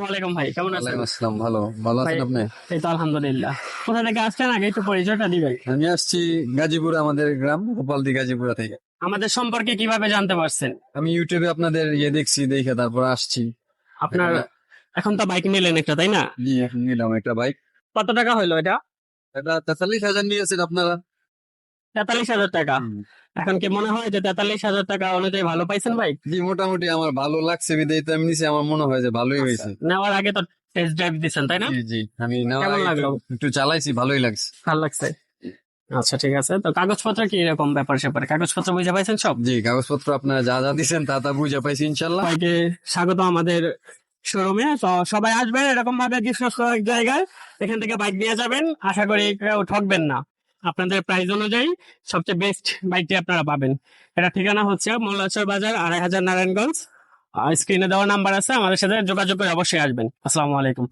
ওয়ালাইকুম ভাই কেমন আছেন? আসসালাম ভালো। ভালো আছেন আপনি? এই তো আলহামদুলিল্লাহ। কোথা থেকে আসছেন আগে একটু পরিচয়টা দিবেন? আমি আসছি গাজীপুর আমাদের গ্রাম গোপালদি গাজীপুরা থেকে। আমাদের সম্পর্কে কীভাবে জানতে পারছেন? আমি ইউটিউবে আপনাদের ইয়ে দেখছি দেখে তারপর আসছি। আপনার এখন তো বাইক নিলেন একটা তাই না? জি এখন নিলাম একটা বাইক কত টাকা হইল এটা? এটা তেতাল্লিশ হাজার নিয়েছেন আপনারা। তেতাল্লিশ হাজার টাকা। এখন কি মনে হয় যে তেতাল্লিশ হাজার টাকা অনুযায়ী ভালো পাইছেন বাইক জি মোটামুটি আমার ভালো লাগছে বিদায় তো আমি নিছি আমার মনে হয় যে ভালোই হয়েছে। নেওয়ার আগে তো টেস্ট ড্রাইভ তাই না? জি জি আমি নেওয়ার আগে একটু- চালাইছি ভালোই লাগছে। ভালো লাগছে। আচ্ছা ঠিক আছে। তো কাগজপত্র কি এরকম ব্যাপার স্যাপার? কাগজপত্র বুঝে পাইছেন সব? জি কাগজপত্র আপনারা যা যা দিচ্ছেন তা তা বুঝে পাইছি ইনশাল্লাহ স্বাগত আমাদের শোরুমে তো সবাই আসবেন এরকম ভাবে এক জায়গায়। এখান থেকে বাইক নিয়ে যাবেন। আশা করি কেউ ঠকবেন না। আপনাদের প্রাইস অনুযায়ী সবচেয়ে বেস্ট বাইকটি আপনারা পাবেন। এটা ঠিকানা হচ্ছে মোল্লাচর বাজার, আড়াই হাজার নারায়ণগঞ্জ। স্ক্রিনে দেওয়া নাম্বার আছে, আমাদের সাথে যোগাযোগ করে অবশ্যই আসবেন। আসসালামু আলাইকুম।